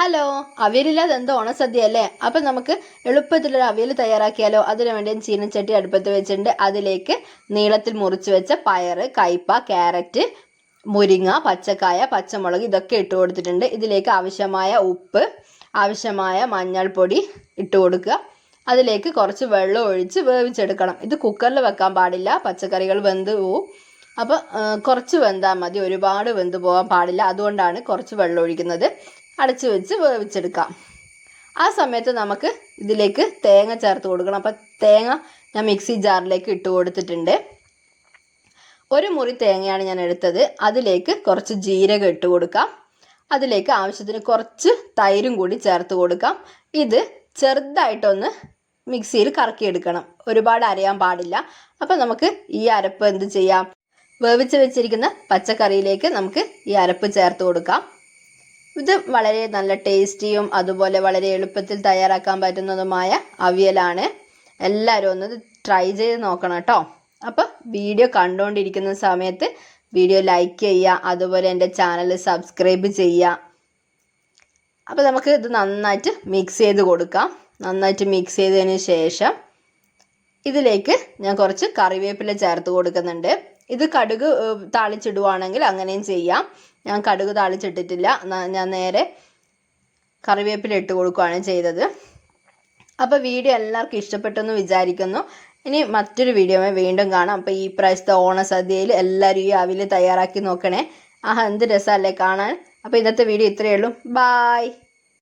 Hello അവിയലില്ലാതെ എന്തോ ഓണസദ്യ അല്ലേ അപ്പം നമുക്ക് എളുപ്പത്തിലൊരു അവിയൽ തയ്യാറാക്കിയാലോ? അതിനു വേണ്ടി ചീനച്ചട്ടി അടുപ്പത്ത് വെച്ചിട്ടുണ്ട്. അതിലേക്ക് നീളത്തിൽ മുറിച്ച് വെച്ച പയറ് കയ്പ ക്യാരറ്റ് മുരിങ്ങ പച്ചക്കായ പച്ചമുളക് ഇതൊക്കെ ഇട്ട് കൊടുത്തിട്ടുണ്ട്. ഇതിലേക്ക് ആവശ്യമായ ഉപ്പ് ആവശ്യമായ മഞ്ഞൾപ്പൊടി ഇട്ട് കൊടുക്കുക. അതിലേക്ക് കുറച്ച് വെള്ളം ഒഴിച്ച് വേവിച്ചെടുക്കണം. ഇത് കുക്കറിൽ വെക്കാൻ പാടില്ല. പച്ചക്കറികൾ വെന്ത് പോവും. അപ്പോൾ കുറച്ച് വെന്താൽ മതി. ഒരുപാട് വെന്ത് പോകാൻ പാടില്ല. അതുകൊണ്ടാണ് കുറച്ച് വെള്ളം ഒഴിക്കുന്നത്. അടച്ചു വെച്ച് വേവിച്ചെടുക്കാം ആ സമയത്ത് നമുക്ക് ഇതിലേക്ക് തേങ്ങ ചേർത്ത് കൊടുക്കണം. അപ്പം തേങ്ങ ഞാൻ മിക്സി ജാറിലേക്ക് ഇട്ട് കൊടുത്തിട്ടുണ്ട്. ഒരു മുറി തേങ്ങയാണ് ഞാൻ എടുത്തത്. അതിലേക്ക് കുറച്ച് ജീരകം ഇട്ട് കൊടുക്കാം. അതിലേക്ക് ആവശ്യത്തിന് കുറച്ച് തൈരും കൂടി ചേർത്ത് കൊടുക്കാം. ഇത് ചെറുതായിട്ടൊന്ന് മിക്സിയിൽ കറക്കിയെടുക്കണം. ഒരുപാട് അരയാൻ പാടില്ല. അപ്പം നമുക്ക് ഈ അരപ്പ് എന്ത് ചെയ്യാം? വേവിച്ച് വെച്ചിരിക്കുന്ന പച്ചക്കറിയിലേക്ക് നമുക്ക് ഈ അരപ്പ് ചേർത്ത് കൊടുക്കാം. ഇത് വളരെ നല്ല ടേസ്റ്റിയും അതുപോലെ വളരെ എളുപ്പത്തിൽ തയ്യാറാക്കാൻ പറ്റുന്നതുമായ അവിയലാണ്. എല്ലാവരും ഒന്ന് ട്രൈ ചെയ്ത് നോക്കണം കേട്ടോ. അപ്പോൾ വീഡിയോ കണ്ടുകൊണ്ടിരിക്കുന്ന സമയത്ത് വീഡിയോ ലൈക്ക് ചെയ്യുക അതുപോലെ എന്റെ ചാനൽ സബ്സ്ക്രൈബ് ചെയ്യുക. അപ്പോൾ നമുക്ക് ഇത് നന്നായിട്ട് മിക്സ് ചെയ്ത് കൊടുക്കാം. നന്നായിട്ട് മിക്സ് ചെയ്തതിന് ശേഷം ഇതിലേക്ക് ഞാൻ കുറച്ച് കറിവേപ്പില ചേർത്ത് കൊടുക്കുന്നുണ്ട്. ഇത് കടുക് താളിച്ചിടുവാണെങ്കിൽ അങ്ങനെയും ചെയ്യാം. ഞാൻ കടുക് താളിച്ചിട്ടിട്ടില്ല. ഞാൻ നേരെ കറിവേപ്പില ഇട്ട് കൊടുക്കുകയാണ് ചെയ്തത്. അപ്പോൾ വീഡിയോ എല്ലാവർക്കും ഇഷ്ടപ്പെട്ടെന്ന് വിചാരിക്കുന്നു. ഇനി മറ്റൊരു വീഡിയോ വീണ്ടും കാണാം. അപ്പോൾ ഈ പ്രാവശ്യത്തെ ഓണസദ്യയിൽ എല്ലാവരും ഈ അവിൽ തയ്യാറാക്കി നോക്കണേ. ആഹാ എന്ത് രസമല്ലേ കാണാൻ. അപ്പോൾ ഇന്നത്തെ വീഡിയോ ഇത്രയേ ഉള്ളൂ. ബായ്.